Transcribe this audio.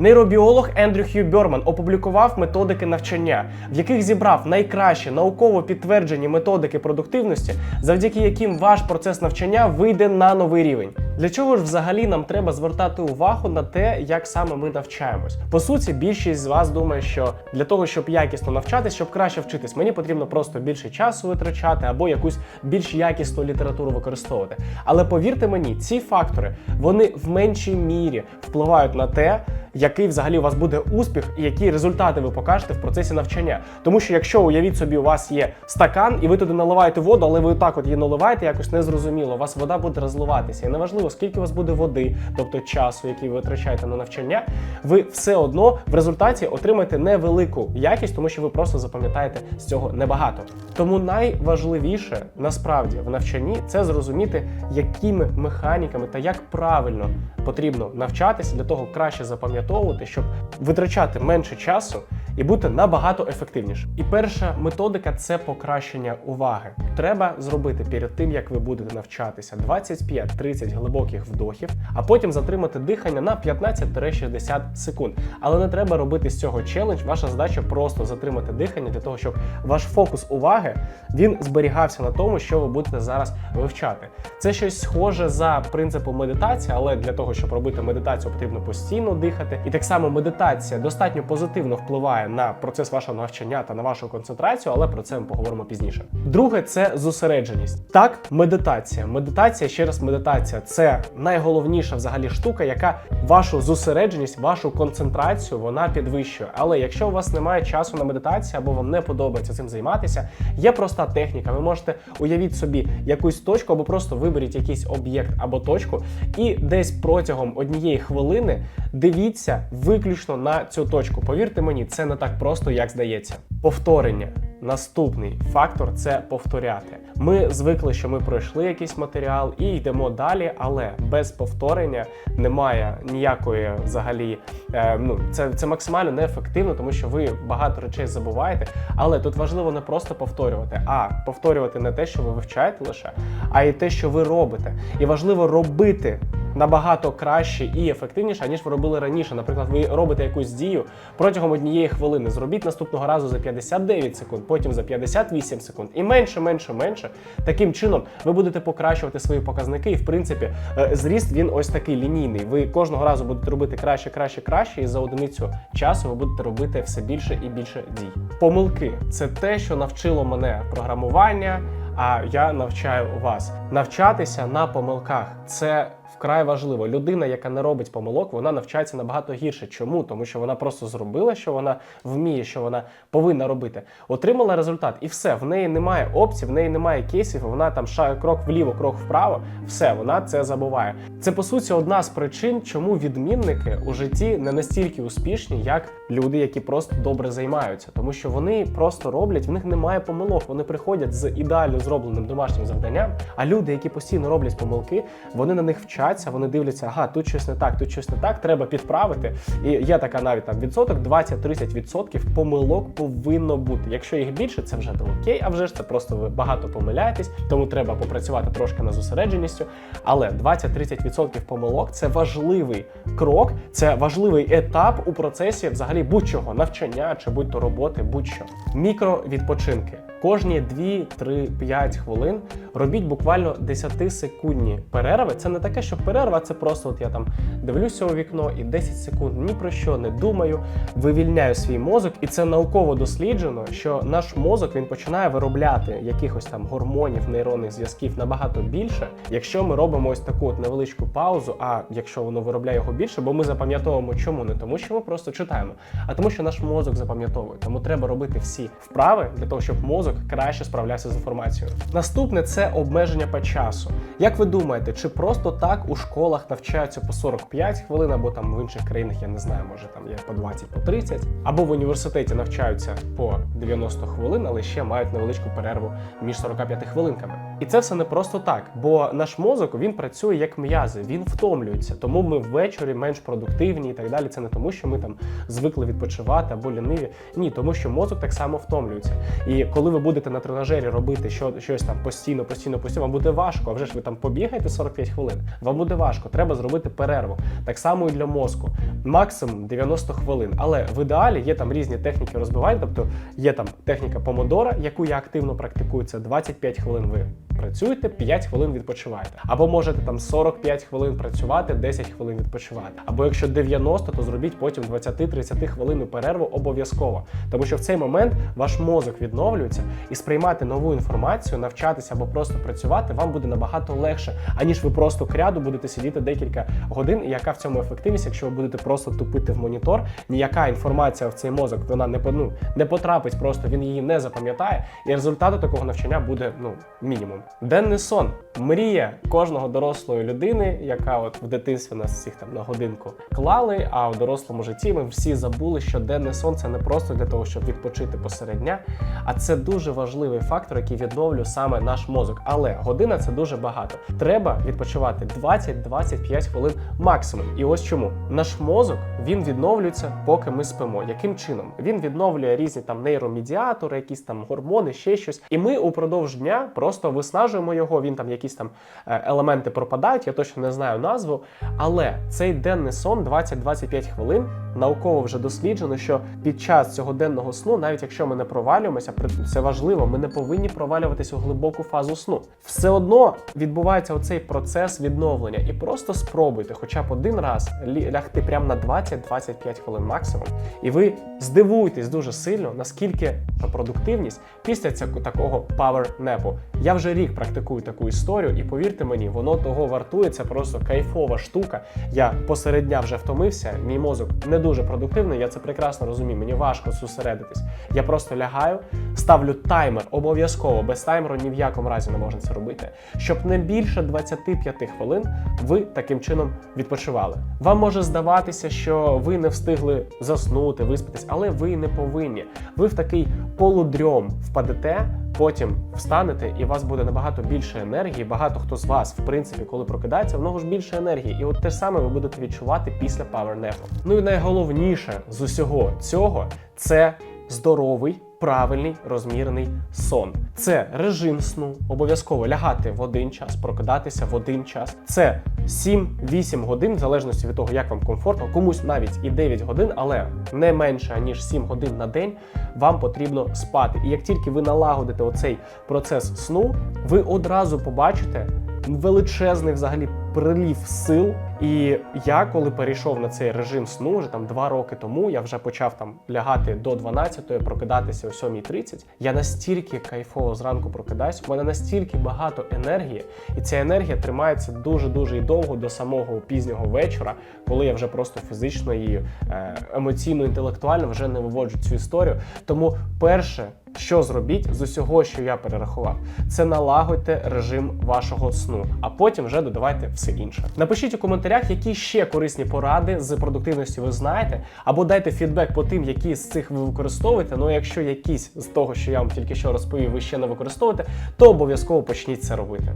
Нейробіолог Ендрю Хью Бьорман опублікував методики навчання, в яких зібрав найкращі науково підтверджені методики продуктивності, завдяки яким ваш процес навчання вийде на новий рівень. Для чого ж взагалі нам треба звертати увагу на те, як саме ми навчаємось? По суті, більшість з вас думає, що для того, щоб якісно навчатись, щоб краще вчитись, мені потрібно просто більше часу витрачати або якусь більш якісну літературу використовувати. Але повірте мені, ці фактори вони в меншій мірі впливають на те, який взагалі у вас буде успіх і які результати ви покажете в процесі навчання. Тому що якщо уявіть собі, у вас є стакан, і ви туди наливаєте воду, але ви так от її наливаєте, якось незрозуміло, у вас вода буде розливатися. І неважливо, скільки у вас буде води, тобто часу, який ви витрачаєте на навчання, ви все одно в результаті отримаєте невелику якість, тому що ви просто запам'ятаєте з цього небагато. Тому найважливіше насправді в навчанні це зрозуміти, якими механіками та як правильно потрібно навчатися для того краще запам'ятовувати, щоб витрачати менше часу і бути набагато ефективніше. І перша методика це покращення уваги. Треба зробити перед тим, як ви будете навчатися 25-30 глибоких вдохів, а потім затримати дихання на 15-60 секунд. Але не треба робити з цього челендж. Ваша задача просто затримати дихання для того, щоб ваш фокус уваги він зберігався на тому, що ви будете зараз вивчати. Це щось схоже за принципом медитації, але для того, щоб робити медитацію, потрібно постійно дихати. І так само медитація достатньо позитивно впливає на процес вашого навчання та на вашу концентрацію, але про це ми поговоримо пізніше. Друге, це зосередженість. Так, медитація. Медитація, ще раз, медитація це найголовніша взагалі штука, яка вашу зосередженість, вашу концентрацію вона підвищує. Але якщо у вас немає часу на медитацію або вам не подобається цим займатися, є проста техніка. Ви можете уявіть собі якусь точку, або просто виберіть якийсь об'єкт або точку, і десь протягом однієї хвилини дивіться виключно на цю точку. Повірте мені, це не так просто, як здається. Повторення. Наступний фактор це повторяти. Ми звикли, що ми пройшли якийсь матеріал і йдемо далі, але без повторення немає ніякої взагалі. Е, ну це, це максимально неефективно, тому що ви багато речей забуваєте. Але тут важливо не просто повторювати, а повторювати не те, що ви вивчаєте лише, а й те, що ви робите. І важливо робити набагато краще і ефективніше, ніж ви робили раніше. Наприклад, ви робите якусь дію протягом однієї хвилини. Зробіть наступного разу за 59 секунд, потім за 58 секунд, і менше, менше, менше. Таким чином ви будете покращувати свої показники. І в принципі, е, зріст він ось такий лінійний. Ви кожного разу будете робити краще, краще, краще, і за одиницю часу ви будете робити все більше і більше дій. Помилки це те, що навчило мене програмування. А я навчаю вас навчатися на помилках. Це вкрай важливо. Людина, яка не робить помилок, вона навчається набагато гірше. Чому? Тому що вона просто зробила, що вона вміє, що вона повинна робити. Отримала результат, і все. В неї немає опцій, в неї немає кейсів. Вона там ша крок вліво, крок вправо. Все, вона це забуває. Це по суті одна з причин, чому відмінники у житті не настільки успішні, як люди, які просто добре займаються, тому що вони просто роблять, в них немає помилок. Вони приходять з ідеально зробленим домашнім завданням. А люди, які постійно роблять помилки, вони на них вчаться, вони дивляться, ага, тут щось не так, тут щось не так, треба підправити. І є така навіть там відсоток, 20-30% помилок повинно бути. Якщо їх більше, це вже не окей, а вже ж це просто ви багато помиляєтесь, тому треба попрацювати трошки над зосередженістю. Але 20-30% помилок це важливий крок, це важливий етап у процесі взагалі будь-чого навчання чи будь-то роботи, будь-що. Мікровідпочинки. Кожні 2, 3, 5 хвилин робіть буквально 10-секундні перерви. Це не таке, що перерва, це просто от я там дивлюся у вікно і 10 секунд ні про що не думаю, вивільняю свій мозок, і це науково досліджено, що наш мозок він починає виробляти якихось там гормонів, нейронних зв'язків набагато більше, якщо ми робимо ось таку от невеличку паузу. А якщо воно виробляє його більше, бо ми запам'ятовуємо, чому не тому, що ми просто читаємо, а тому, що наш мозок запам'ятовує. Тому треба робити всі вправи для того, щоб мозок краще справлявся з інформацією. Наступне це обмеження по часу. Як ви думаєте, чи просто так у школах навчаються по 45 хвилин, або там в інших країнах я не знаю, може там є по 20, по 30, або в університеті навчаються по 90 хвилин, але ще мають невеличку перерву між 45 хвилинками. І це все не просто так, бо наш мозок він працює як м'язи, він втомлюється. Тому ми ввечері менш продуктивні і так далі. Це не тому, що ми там звикли відпочивати або ліниві. Ні, тому що мозок так само втомлюється. І коли ви будете на тренажері робити що, щось там постійно, постійно, постійно, вам буде важко. А вже ж ви там побігаєте 45 хвилин. Вам буде важко. Треба зробити перерву. Так само і для мозку. Максимум 90 хвилин. Але в ідеалі є там різні техніки розбивання. Тобто є там техніка помодора, яку я активно практикую. Це 25 хвилин ви працюєте, 5 хвилин відпочиваєте. Або можете там 45 хвилин працювати, 10 хвилин відпочивати. Або якщо 90, то зробіть потім 20-30 хвилин перерву обов'язково. Тому що в цей момент ваш мозок відновлюється і сприймати нову інформацію, навчатися або просто працювати вам буде набагато легше, аніж ви просто кряду будете сидіти декілька годин. І яка в цьому ефективність, якщо ви будете просто тупити в монітор, ніяка інформація в цей мозок вона не ну, не потрапить, просто він її не запам'ятає, і результату такого навчання буде ну мінімум. Денний сон мрія кожного дорослої людини, яка от в дитинстві нас всіх там на годинку клали. А в дорослому житті ми всі забули, що денний сон це не просто для того, щоб відпочити посеред дня, а це дуже важливий фактор, який відновлює саме наш мозок. Але година це дуже багато. Треба відпочивати 20-25 хвилин максимум. І ось чому наш мозок він відновлюється, поки ми спимо. Яким чином? Він відновлює різні там нейромедіатори, якісь там гормони, ще щось. І ми упродовж дня просто виснажуємо його. Він там якісь там е, елементи пропадають. Я точно не знаю назву. Але цей денний сон 20-25 хвилин. Науково вже досліджено, що під час цього денного сну, навіть якщо ми не провалюємося, це важливо, ми не повинні провалюватися у глибоку фазу сну. Все одно відбувається оцей процес відновлення. І просто спробуйте, хоча б один раз лягти прямо на 20-25 хвилин максимум. І ви здивуєтесь дуже сильно, наскільки продуктивність після цього такого пауер-непу. Я вже рік практикую таку історію, і повірте мені, воно того вартує. Це просто кайфова штука. Я посеред дня вже втомився. Мій мозок не дуже продуктивний. Я це прекрасно розумію. Мені важко зосередитись. Я просто лягаю, ставлю таймер обов'язково. Без таймеру ні в якому разі не можна це робити. Щоб не більше 25 хвилин ви таким чином відпочивали. Вам може здаватися, що ви не встигли заснути, виспатись, але ви не повинні. Ви в такий полудрьом впадете. Потім встанете, і у вас буде набагато більше енергії. Багато хто з вас, в принципі, коли прокидається, в нього ж більше енергії. І от те саме ви будете відчувати після павернепу. Ну і найголовніше з усього цього це здоровий. Правильний розмірений сон. Це режим сну, обов'язково лягати в один час, прокидатися в один час. Це 7-8 годин, в залежності від того, як вам комфортно, комусь навіть і 9 годин, але не менше ніж 7 годин на день вам потрібно спати. І як тільки ви налагодите оцей процес сну, ви одразу побачите величезний взагалі прилів сил. І я, коли перейшов на цей режим сну, вже там два роки тому, я вже почав там лягати до 12-ї, прокидатися о 7.30, Я настільки кайфово зранку прокидаюсь, у мене настільки багато енергії, і ця енергія тримається дуже дуже і довго до самого пізнього вечора, коли я вже просто фізично і е, емоційно, інтелектуально вже не виводжу цю історію. Тому перше. Що зробіть з усього, що я перерахував, це налагодьте режим вашого сну, а потім вже додавайте все інше. Напишіть у коментарях, які ще корисні поради з продуктивності ви знаєте, або дайте фідбек по тим, які з цих ви використовуєте. Ну, якщо якісь з того, що я вам тільки що розповів, ви ще не використовуєте, то обов'язково почніть це робити.